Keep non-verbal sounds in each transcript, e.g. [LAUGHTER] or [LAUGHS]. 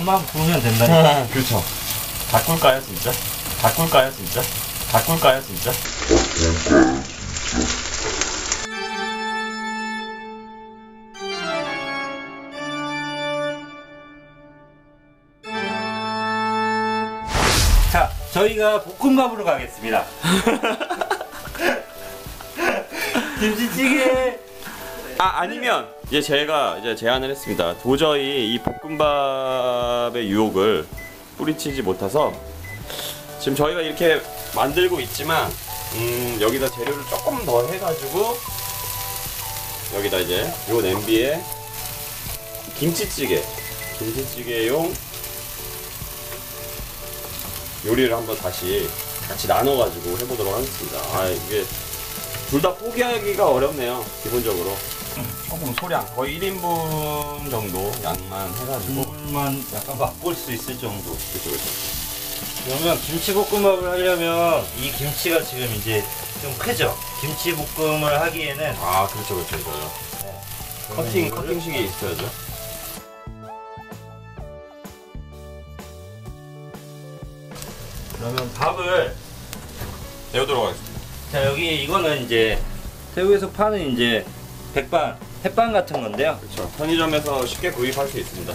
밥만 부으면 된다니까. [LAUGHS] 그렇죠. 바꿀까요, 진짜? 바꿀까요, 진짜? 바꿀까요, 진짜? 자, 저희가 볶음밥으로 가겠습니다. [LAUGHS] 김치찌개. 아 아니면 이제 제가 이제 제안을 했습니다. 도저히 이 볶음밥의 유혹을 뿌리치지 못해서 지금 저희가 이렇게 만들고 있지만 음, 여기다 재료를 조금 더 해가지고 여기다 이제 요 냄비에 김치찌개 김치찌개용 요리를 한번 다시 같이 나눠가지고 해보도록 하겠습니다. 아 이게 둘 다 포기하기가 어렵네요. 기본적으로. 조금 소량 거의 1인분 정도 양만 해가지고 국물만 약간 맛볼 수 있을 정도. 그쵸 그쵸 그러면 김치볶음밥을 하려면 이 김치가 지금 이제 좀 크죠? 김치볶음을 하기에는 아 그렇죠 그렇죠 그렇죠. 커팅 이거를- 커팅식이 있어야죠. 그러면 밥을 내어도록 하겠습니다. 자 여기 이거는 이제 태국에서 파는 이제 백반 햇반 같은 건데요. 그렇죠. 편의점에서 쉽게 구입할 수 있습니다.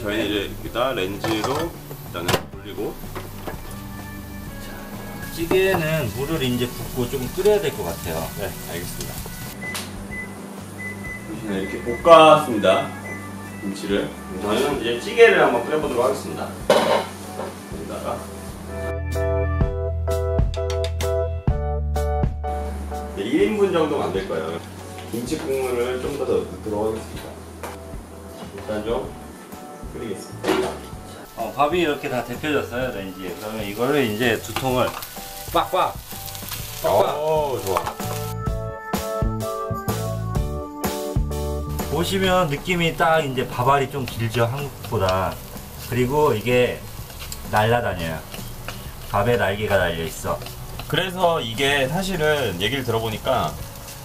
저희는 이제 여기다 렌즈로 일단은 돌리고. 찌개에는 물을 이제 붓고 조금 끓여야 될 것 같아요. 네 알겠습니다. 네, 이렇게 볶았습니다. 김치를. 저는 이제 찌개를 한번 끓여보도록 하겠습니다. 여기다가 네, 1인분 정도 만들 거예요 김치 국물을 좀 더 넣도록 하겠습니다 일단 좀 끓이겠습니다 어, 밥이 이렇게 다 데펴졌어요 렌지에. 그러면 이거를 이제 두 통을 빡빡 빡빡 오 좋아 보시면 느낌이 딱 이제 밥알이 좀 길죠 한국보다. 그리고 이게 날라다녀요. 밥에 날개가 달려 있어. 그래서 이게 사실은 얘기를 들어보니까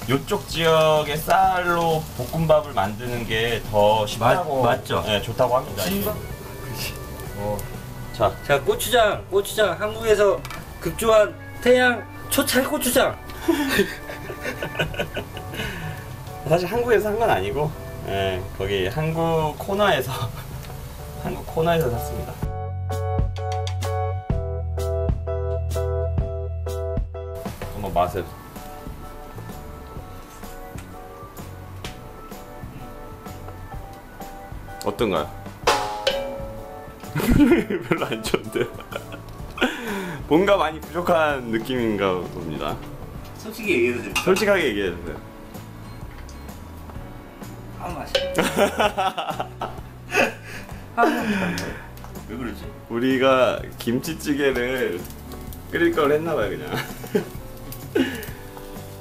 요쪽 지역의 쌀로 볶음밥을 만드는 게 더 쉽다고 맞- 맞죠? 네, 좋다고 합니다. 어. 자, 자 고추장 고추장 한국에서 급조한 태양 초찰 고추장. [LAUGHS] 사실 한국에서 산건 아니고 예, 거기 한국 코너에서 [LAUGHS] 한국 코너에서 샀습니다. 맛을 어떤가요? [LAUGHS] 별로 안 좋은데 [LAUGHS] 뭔가 많이 부족한 느낌인가 봅니다. 솔직히 얘기해도 됩니까? 솔직하게 얘기해 주세요. 아 맛있어. 아, 왜 그러지? 우리가 김치찌개를 끓일 걸 했나 봐요 그냥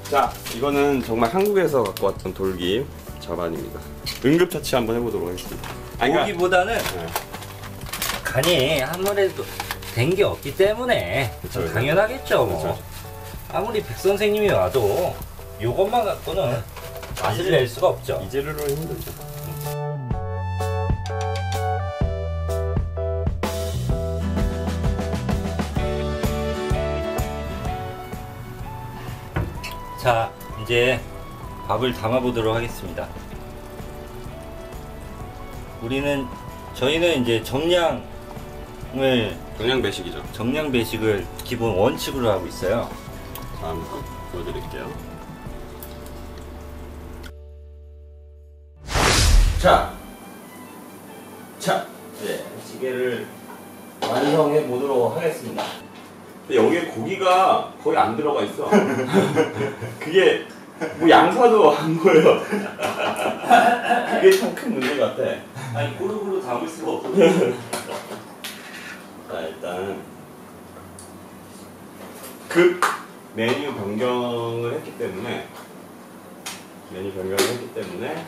자 이거는 정말 한국에서 갖고 왔던 돌김 자반입니다 응급처치 한번 해보도록 하겠습니다 아니, 그러니까- 고기보다는 네. 간이 아무래도 된 게 없기 때문에 그쵸, 그쵸. 당연하겠죠 뭐. 그쵸, 그쵸. 아무리 백 선생님이 와도 요것만 갖고는 맛을 낼 수가 없죠. 이재료로 힘들죠 자, 이제 밥을 담아 보도록 하겠습니다. 우리는 저희는 이제 정량을 그냥 배식이죠 정량 배식을 기본 원칙으로 하고 있어요. 자 한번 보여드릴게요 자, 자, 네, 찌개를 완성해 보도록 하겠습니다. 근데 여기에 고기가 거의 안 들어가 있어. [LAUGHS] 그게 뭐 양파도 안 보여. [LAUGHS] 그게 참 큰 문제 같아. 아니 고루고루 담을 수가 없어. 자, 일단 급 메뉴 변경을 했기 때문에 메뉴 변경을 했기 때문에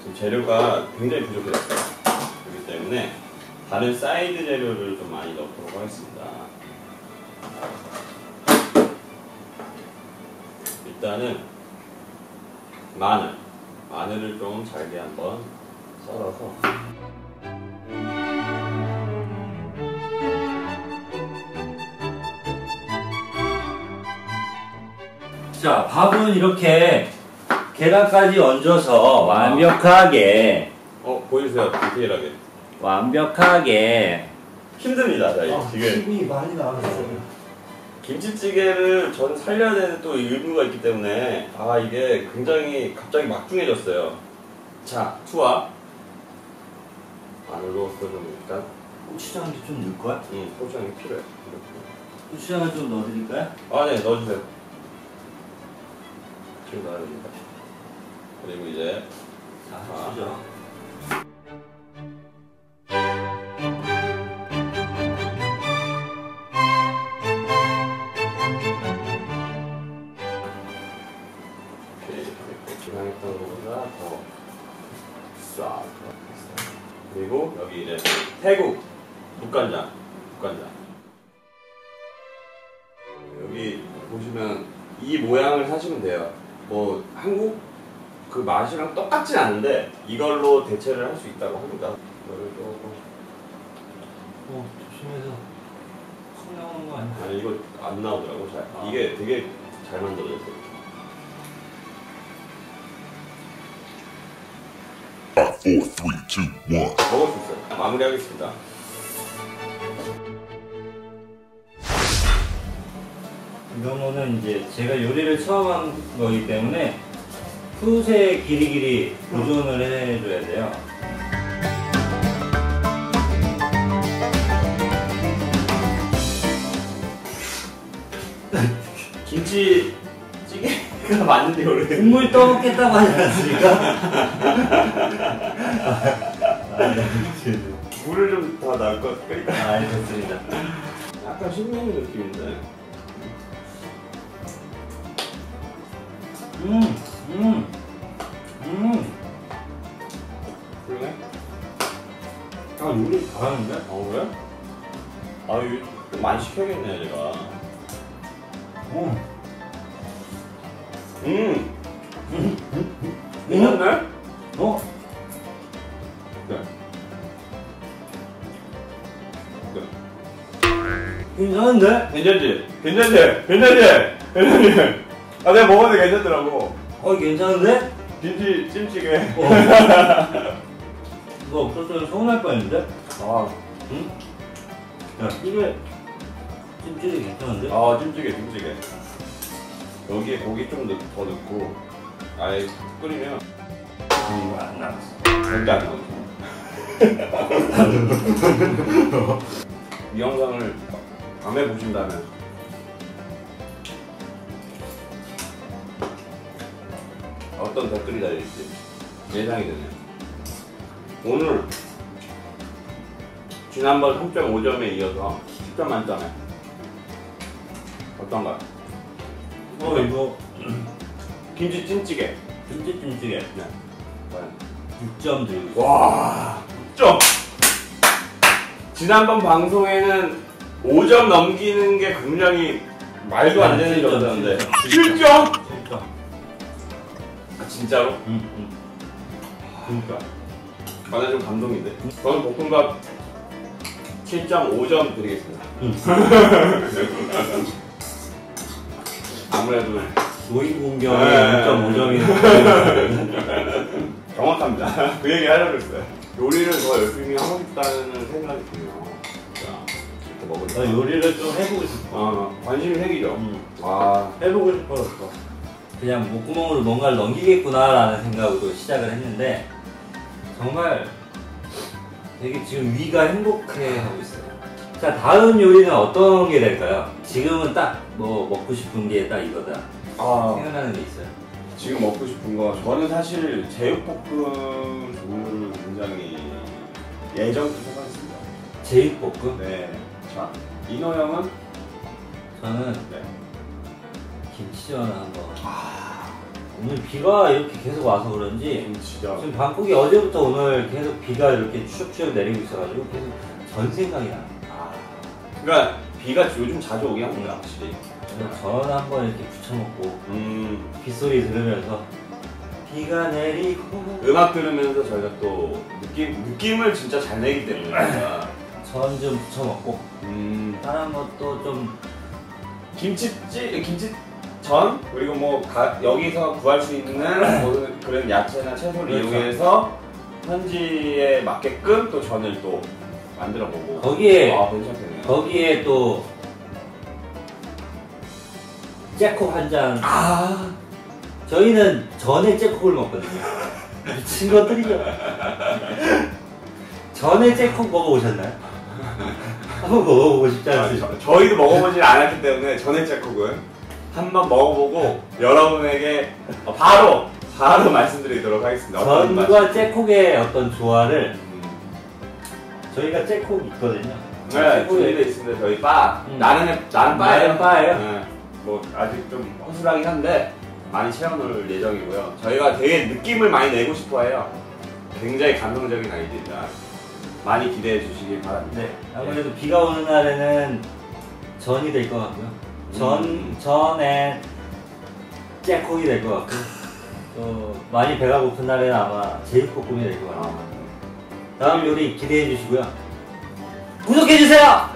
지금 재료가 굉장히 부족해졌어요. 그렇기 때문에 다른 사이드 재료를 좀 많이 넣도록 하겠습니다. 일단은 마늘 마늘을 좀 잘게 한번 썰어서. 자 밥은 이렇게 계란까지 얹어서 완벽하게 어 보여주세요? 디테일하게. 완벽하게 힘듭니다 저희. 아, 지금 힘이 많이 나왔어요. 김치찌개를 저는 살려야 되는 또 의무가 있기 때문에 아 이게 굉장히 갑자기 막중해졌어요. 자 투하. 안으로 좀 일단 고추장도 좀 넣을 거야? 음 고추장이 필요해. 고추장을 좀 넣어드릴까요? 아네 넣어주세요. 지금 넣어야 됩니다. 그리고 이제 자, 아. 이 국간장 여기 보시면 이 모양을 사시면 돼요 뭐 한국 그 맛이랑 똑같진 않은데 이걸로 대체를 할 수 있다고 합니다 이거를 조금 어, 조심해서. 콩 나오는 거 아니야? 아니 이거 안 나오더라고 잘 아. 이게 되게 잘 만들어졌어요 5, 4, 3, 2, 1. 먹을 수 있어요 마무리하겠습니다 이거는 이제 제가 요리를 처음 한 거기 때문에 푸세 길이길이 보존을 해줘야 돼요. 김치찌개가 맞는데 원래 국물 떠먹겠다고 하지 않습니까? 물을 좀 더 넣을 것 같으니까 아, 알겠습니다. 약간 신메뉴 느낌인데 음, 음, 음. 그러네? 아, 요리 잘하는데? 어 그래? 아좀 많이 시켜야겠네 제가 음. 음! 괜찮네? 어? 네. 네. 괜찮은데? 괜찮지? 괜찮지? 괜찮지? 괜찮지? 아 내가 먹었는데 괜찮더라고 어, 괜찮은데? 김치 찜찌개 어. 이거 없었으면 서운할 뻔했는데? 아, 응? 야, 이게 찜질이 괜찮은데? 아 찜찌개 찜찌개 여기에 고기 좀 더 넣고 아예 끓이면 이거 안 나왔어. 절대 안 나오죠 [LAUGHS] 이 영상을 밤에 보신다면 어떤 댓글이 달릴지 예상이 되네요 오늘 지난번 3.5점에 이어서 10점 만점에 어떤가요? 어, 이거 [CLEARS THROAT] 김치 찜찌개 김치 찜찌개 네. 과연 6점 드리고 있어. 와, 6점. 지난번 방송에는 5점 넘기는 게 굉장히 말도 안 되는 칠점. 7점? 7점. 아, 진짜로? 응, 응. 그러니까. 아, 나좀 감동인데. 저는 볶음밥 7.5점 드리겠습니다. 응. [LAUGHS] 아무래도 노인 공경에 네. 5.5점이 [LAUGHS] 정확합니다. 그 얘기 하려고 했어요. 요리를 더 열심히 하고 싶다는 생각이 드네요. 자, 이렇게 먹으니까. 나 요리를 좀 해보고 싶어. 어, 관심이 생기죠? 응. 와, 해보고 싶어서 그냥 목구멍으로 뭔가를 넘기겠구나라는 생각으로 시작을 했는데 정말 되게 지금 위가 행복해 하고 있어요. 자 다음 요리는 어떤 게 될까요? 지금은 딱 뭐 먹고 싶은 게 딱 이거다 아, 생각나는 게 있어요. 지금 먹고 싶은 거 저는 사실 제육볶음 종류를 굉장히 예전부터 생각했습니다. 제육볶음? 네. 자, 인호 형은 저는 네. 김치전을 한번. 오늘 비가 이렇게 계속 와서 그런지 김치전. 지금 방콕이 어제부터 오늘 계속 비가 이렇게 추적추적 내리고 있어가지고 계속 전 생각이 나. 아, 그러니까 비가 요즘 자주 오긴 합니다, 확실히. 그래서 전 한 번 이렇게 부쳐먹고 음, 빗소리 들으면서 비가 내리고 음악 들으면서 저희가 또 느낌 느낌을 진짜 잘 내기 때문에 저희가. [CLEARS THROAT] 전 좀 부쳐먹고 음, 다른 것도 좀 김치찌 김치 전 그리고 뭐 가- 여기서 구할 수 있는 [CLEARS THROAT] 모든 그런 야채나 채소를 그렇죠. 이용해서 현지에 맞게끔 또 전을 또 만들어 보고 거기에 아 괜찮겠네요. 거기에 또 잭콕 한 잔. 아 저희는 전에 잭콕을 먹거든요. [LAUGHS] 미친 것들이죠. 전에 잭콕 먹어보셨나요? 한번 먹어보고 싶지 아, 않으세요? 저, 저희도 먹어보질 않았기 때문에 전액 잭콕은 한번 먹어보고 여러분에게 바로 바로 말씀드리도록 하겠습니다. 어떤 전과 잭콕의 어떤 조화를 음, 저희가 잭콕 있거든요. 네, 저희도 있습니다. 저희 바 음. 나는 나는 바예요. 바예요. 네, 뭐 아직 좀 허술하긴 한데 많이 채워놓을 예정이고요. 저희가 되게 느낌을 많이 내고 싶어해요. 굉장히 감성적인 아이디어입니다. 많이 기대해 주시길 바랍니다. 네, 아무래도 비가 오는 날에는 전이 될 것 같고요. 전, 음. 전에 잭콕이 될 것 같고, 또 많이 배가 고픈 날에는 아마 제육볶음이 될 것 같아요. 아, 다음 요리 기대해 주시고요. 구독해 주세요!